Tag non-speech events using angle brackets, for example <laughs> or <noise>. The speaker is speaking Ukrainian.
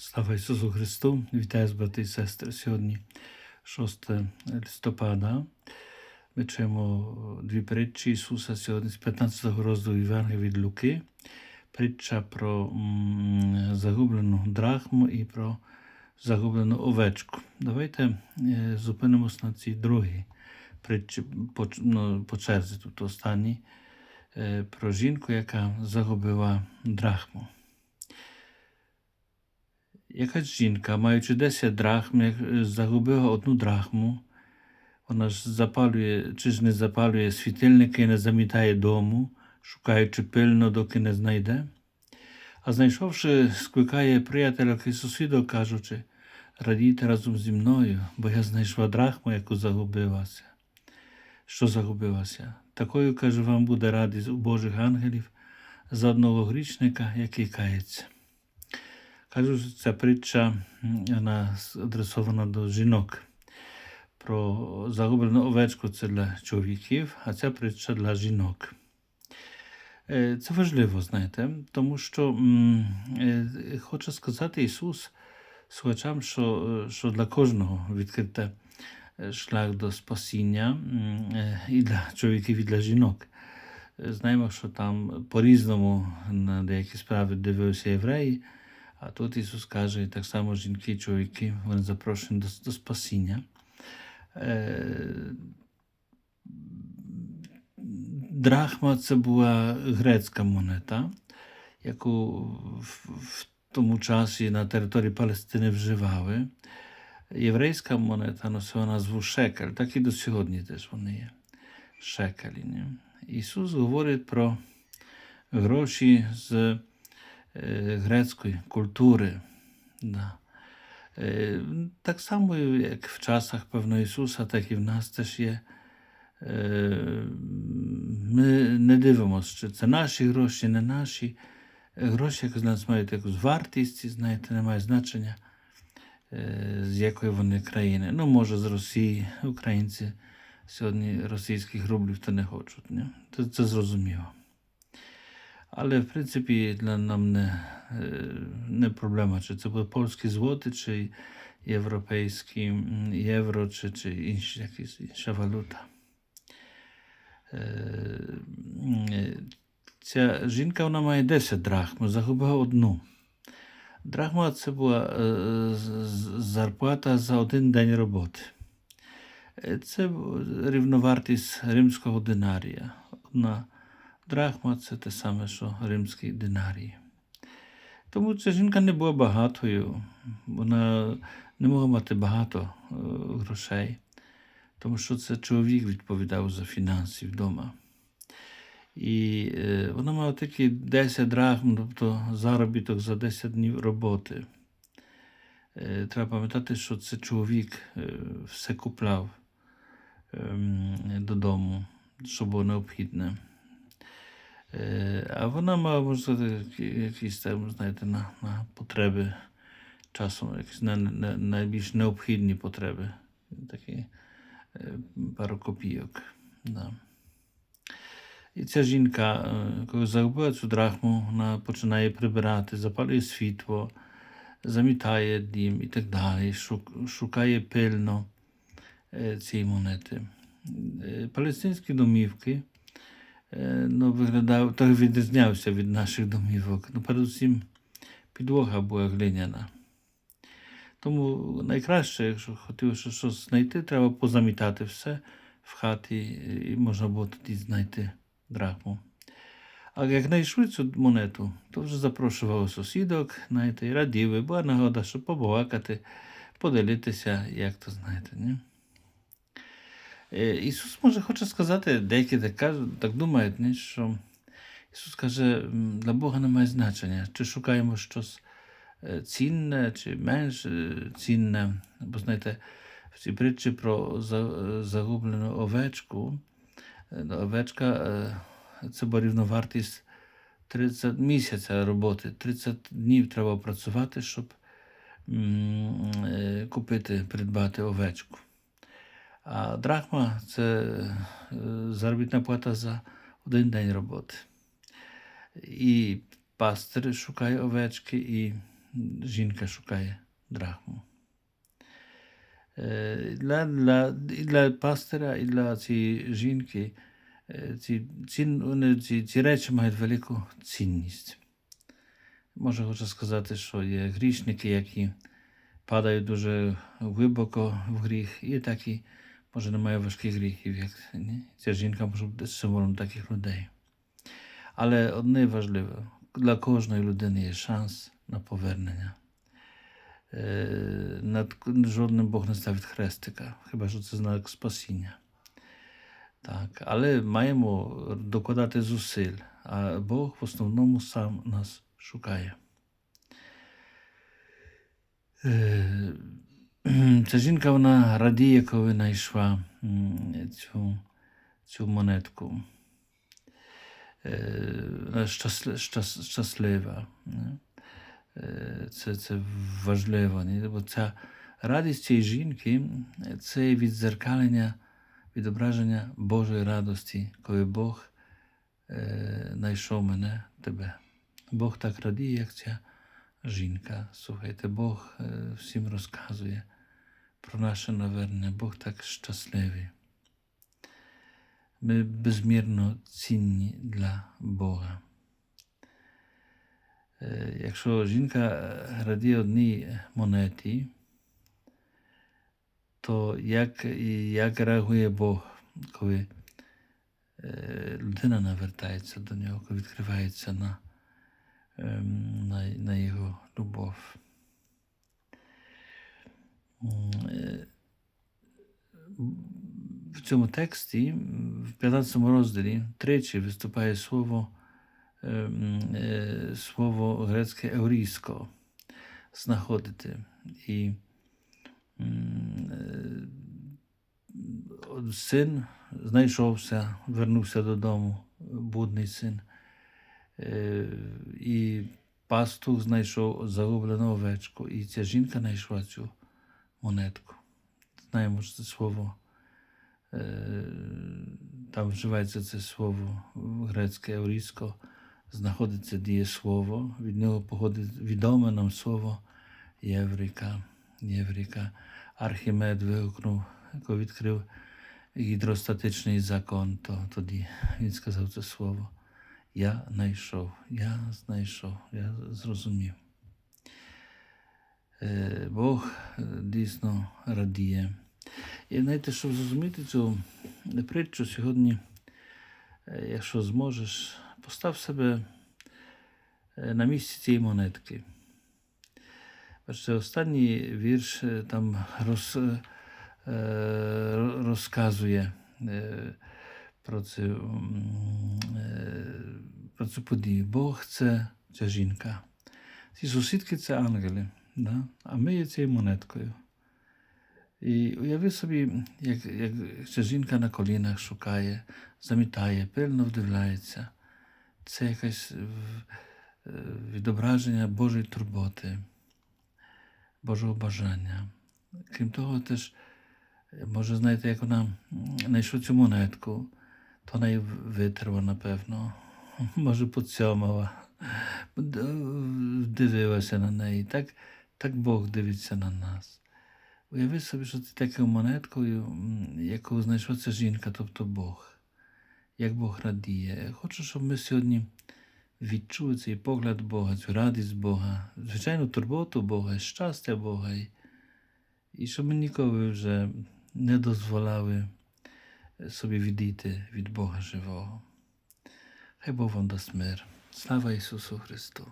Слава Ісусу Христу! Вітаю брати і сестри. Сьогодні 6 листопада. Ми чуємо дві притчі Ісуса сьогодні з 15 розділу Євангелія від Луки. Притча про загублену драхму і про загублену овечку. Давайте е, зупинимось на цій другій притчі по, ну, по черзі, тут останній, е, про жінку, яка загубила драхму. Якась жінка, маючи 10 драхм, е, загубила одну драхму, вона ж запалює, чи ж не запалює світильники, не замітає дому, шукаючи пильно, доки не знайде. А знайшовши, скликає приятеля і сусідок, кажучи, радійте разом зі мною, бо я знайшла драхму, яку загубилася. Що загубилася? Такою, каже, вам буде радість у Божих ангелів за одного грішника, який кається. Що ця притча вона адресована до жінок. Про загублену овечку це для чоловіків, а ця притча для жінок. Е, Це важливо, знаєте, тому що м, е, хоче сказати Ісус слухачам, що, е, що для кожного відкрите е, шлях до спасіння е, і для чоловіків, і для жінок. Е, Знаємо, що там по-різному на деякі справи дивилися євреї. А тут Ісус каже, так само жінки і чоловіки, вони запрошені до, до спасіння. Е, Драхма це була грецька монета, яку в, в тому часі на території Палестини вживали. Єврейська монета носила назву шекель, так і до сьогодні теж вони є. Шекелі. Ісус говорить про гроші з грецької культури. Да. Е, Так само, як в часах певно Ісуса, так і в нас теж є. Е, Ми не дивимося, чи це наші гроші, не наші. Гроші якось нас мають якусь вартість, знаєте, не має значення, е, з якої вони країни. Ну, може, з Росії українці сьогодні російських рублів то не хочуть. Ні? Це, це зрозуміло. Але в принципі для нам не, е, не проблема, чи це буде польські злоти, чи європейські євро, чи, чи інші, якісь інша валюта. Е, е, Ця жінка вона має 10 драхм, загубила одну. Драхма це була зарплата за один день роботи. Це рівновартість римського динарія. Одна драхма це те саме, що римський динарій. Тому ця жінка не була багатою, вона не могла мати багато е, грошей, тому що це чоловік відповідав за фінанси вдома. І е, вона мала тільки 10 драхм, тобто заробіток за 10 днів роботи. Е, треба пам'ятати, що це чоловік все купляв ем, додому, що було необхідне. Е, А вона мала, можна якісь там, знаєте, на, на потреби часом, якісь на, на, найбільш необхідні потреби. Такі е, пару копійок. Да. І ця жінка, е, коли загубила цю драхму, вона починає прибирати, запалює світло, замітає дім і так далі, шукає пильно цієї монети. Палестинські домівки ну, виглядав, трохи відрізнявся від наших домівок. Ну, передусім, підлога була глиняна. Тому найкраще, якщо хотів щось знайти, треба позамітати все в хаті, і можна було тоді знайти драхму. А як знайшли цю монету, то вже запрошували сусідок, знаєте, і раділи, була нагода, щоб побалакати, поділитися, як то знаєте. Ні? Е, Ісус може хоче сказати, деякі так думають, ні, що Ісус каже, для Бога немає значення, чи шукаємо щось е, цінне, чи менш е, цінне. Бо знаєте, в цій притчі про загублену овечку, ну, овечка це була рівновартість 30 місяця роботи, 30 днів треба працювати, щоб купити, придбати овечку. А драхма це е, заробітна плата за один день роботи. І пастир шукає овечки, і жінка шукає драхму. Е, Для, для, і для пастора, і для цієї жінки е, ці, вони, ці, ці речі мають велику цінність. Може, хочу сказати, що є грішники, які падають дуже глибоко в гріх, і такі, може, немає важких гріхів, як ні? ця жінка може бути символом таких людей. Але одне важливе, для кожної людини є шанс на повернення. Е, Над жодним Бог не ставить хрестика, хіба що це знак спасіння. Так, але маємо докладати зусиль, а Бог в основному сам нас шукає. Е, Ця жінка вона радіє, коли знайшла цю, цю монетку. Е, Вона щас- щаслива. Е, Це, це важливо. Бо ця радість цієї жінки це відзеркалення, відображення Божої радості, коли Бог е, знайшов мене, тебе. Бог так радіє, як ця жінка. Слухайте, Бог е, всім розказує про наше навернення. Бог так щасливий. Ми безмірно цінні для Бога. Е, Якщо жінка е, радіє одній монеті, то як, як реагує Бог, коли е, людина навертається до нього, коли відкривається на, ем, на, на його любов. Е, В цьому тексті, в 15 розділі, тричі виступає слово, ем, е, слово грецьке еуріско знаходити. І е, син знайшовся, вернувся додому, будний син. Е, І пастух знайшов загублену овечку, і ця жінка знайшла цю монетку. Знаємо, що це слово. е, Там вживається це слово грецьке еврійсько, знаходиться дієслово, від нього походить відоме нам слово Єврика. Єврика. Архімед вигукнув, коли відкрив гідростатичний закон, то тоді він сказав це слово. Я знайшов, я знайшов, я зрозумів. Е, Бог е, дійсно радіє. І знаєте, щоб зрозуміти цю притчу сьогодні, е, якщо зможеш, постав себе на місці цієї монетки. Бачите, останній вірш там роз, розказує про цю, про цю подію. Бог це ця жінка. Ці сусідки це ангели, да? а ми є цією монеткою. І уяви собі, як, як ця жінка на колінах шукає, замітає, пильно вдивляється. Це якесь е, відображення Божої турботи, Божого бажання. Крім того, теж, е, може, знаєте, як вона знайшла цю монетку, то вона її витерла, напевно, <laughs> може, поцьомала, д- дивилася на неї. Так, так Бог дивиться на нас. Уяви собі, що ти такою монеткою, яку знайшла ця жінка, тобто Бог. Як Бог радіє. Хочу, щоб ми сьогодні відчули цей погляд Бога, цю радість Бога, звичайно, турботу Бога, щастя Бога. І, щоб ми ніколи вже не дозволяли собі відійти від Бога живого. Хай Бог вам дасть мир. Слава Ісусу Христу!